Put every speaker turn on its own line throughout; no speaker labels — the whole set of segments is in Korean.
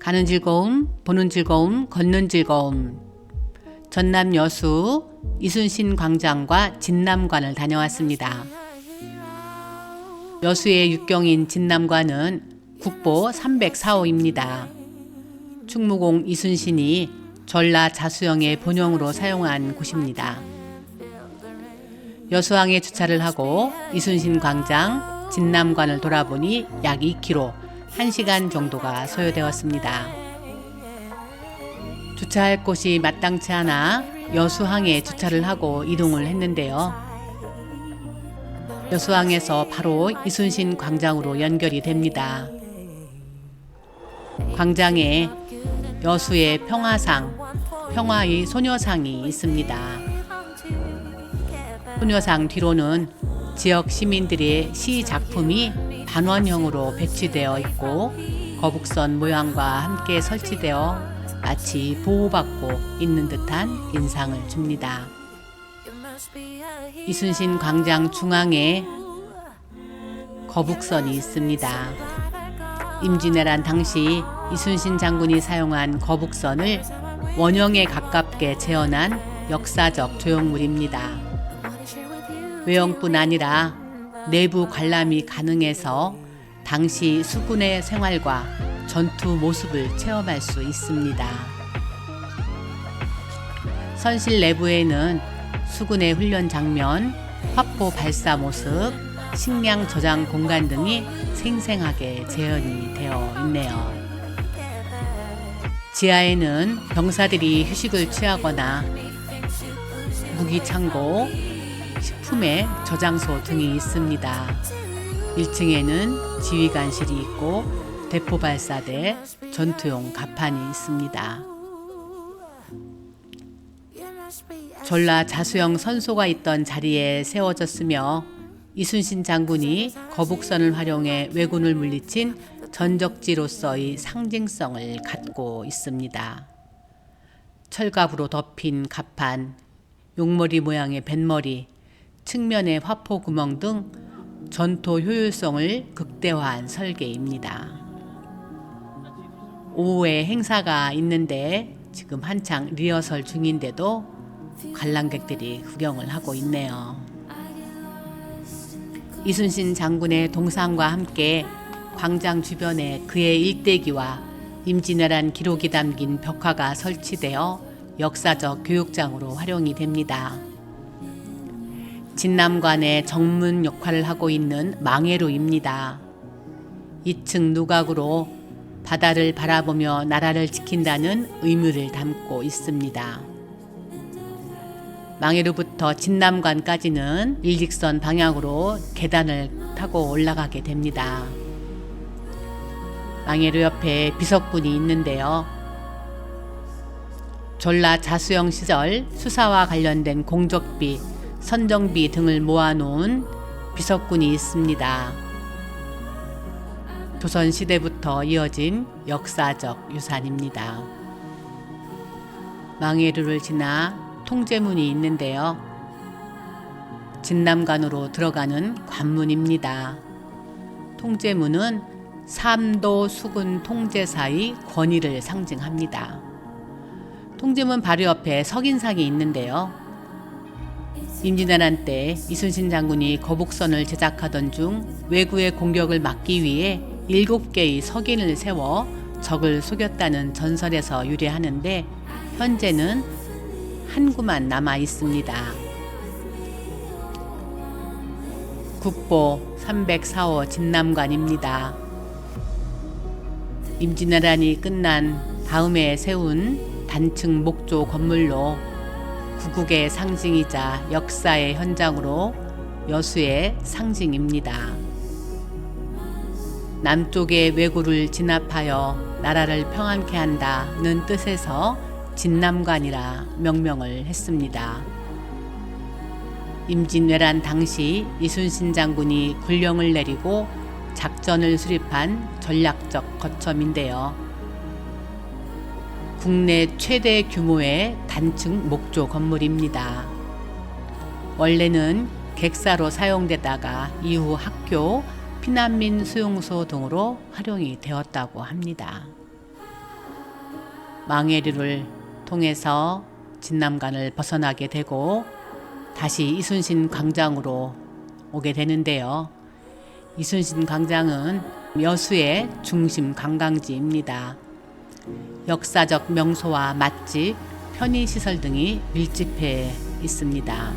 가는 즐거움, 보는 즐거움, 걷는 즐거움. 전남 여수 이순신 광장과 진남관을 다녀왔습니다. 여수의 육경인 진남관은 국보 304호입니다. 충무공 이순신이 전라 자수영의 본영으로 사용한 곳입니다. 여수항에 주차를 하고 이순신 광장, 진남관을 돌아보니 약 2km, 1시간 정도가 소요되었습니다. 주차할 곳이 마땅치 않아 여수항에 주차를 하고 이동을 했는데요. 여수항에서 바로 이순신 광장으로 연결이 됩니다. 광장에 여수의 평화상, 평화의 소녀상이 있습니다. 소녀상 뒤로는 지역 시민들의 시 작품이 반원형으로 배치되어 있고 거북선 모양과 함께 설치되어 마치 보호받고 있는 듯한 인상을 줍니다. 이순신 광장 중앙에 거북선이 있습니다. 임진왜란 당시 이순신 장군이 사용한 거북선을 원형에 가깝게 재현한 역사적 조형물입니다. 외형뿐 아니라 내부 관람이 가능해서 당시 수군의 생활과 전투 모습을 체험할 수 있습니다. 선실 내부에는 수군의 훈련 장면, 화포 발사 모습, 식량 저장 공간 등이 생생하게 재현이 되어 있네요. 지하에는 병사들이 휴식을 취하거나 무기 창고, 식품의 저장소 등이 있습니다. 1층에는 지휘관실이 있고 대포 발사대, 전투용 가판이 있습니다. 전라 자수영 선소가 있던 자리에 세워졌으며 이순신 장군이 거북선을 활용해 왜군을 물리친 전적지로서의 상징성을 갖고 있습니다. 철갑으로 덮인 가판, 용머리 모양의 뱃머리, 측면의 화포 구멍 등 전투 효율성을 극대화한 설계입니다. 오후에 행사가 있는데 지금 한창 리허설 중인데도 관람객들이 구경을 하고 있네요. 이순신 장군의 동상과 함께 광장 주변에 그의 일대기와 임진왜란 기록이 담긴 벽화가 설치되어 역사적 교육장으로 활용이 됩니다. 진남관의 정문 역할을 하고 있는 망해루입니다. 2층 누각으로 바다를 바라보며 나라를 지킨다는 의무를 담고 있습니다. 망해루부터 진남관까지는 일직선 방향으로 계단을 타고 올라가게 됩니다. 망해루 옆에 비석군이 있는데요. 전라 자수영 시절 수사와 관련된 공적비, 선정비 등을 모아놓은 비석군이 있습니다. 조선 시대부터 이어진 역사적 유산입니다. 망해루를 지나 통제문이 있는데요. 진남관으로 들어가는 관문입니다. 통제문은 삼도 수군 통제사의 권위를 상징합니다. 통제문 바로 옆에 석인상이 있는데요. 임진왜란 때 이순신 장군이 거북선을 제작하던 중 외구의 공격을 막기 위해 일곱 개의 석인을 세워 적을 속였다는 전설에서 유래하는데 현재는 한 구만 남아 있습니다. 국보 304호 진남관입니다. 임진왜란이 끝난 다음에 세운 단층 목조 건물로 구국의 상징이자 역사의 현장으로 여수의 상징입니다. 남쪽의 왜구를 진압하여 나라를 평안케 한다는 뜻에서 진남관이라 명명을 했습니다. 임진왜란 당시 이순신 장군이 군령을 내리고 작전을 수립한 전략적 거점인데요. 국내 최대 규모의 단층 목조 건물입니다. 원래는 객사로 사용되다가 이후 학교, 피난민 수용소 등으로 활용이 되었다고 합니다. 망해류를 통해서 진남관을 벗어나게 되고 다시 이순신 광장으로 오게 되는데요. 이순신 광장은 여수의 중심 관광지입니다. 역사적 명소와 맛집, 편의시설 등이 밀집해 있습니다.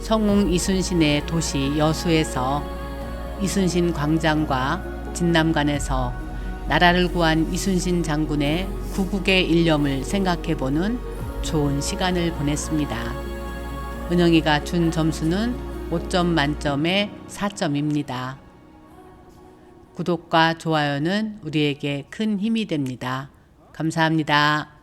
성웅 이순신의 도시 여수에서 이순신 광장과 진남관에서 나라를 구한 이순신 장군의 구국의 일념을 생각해 보는 좋은 시간을 보냈습니다. 은영이가 준 점수는 5점 만점에 4점입니다. 구독과 좋아요는 우리에게 큰 힘이 됩니다. 감사합니다.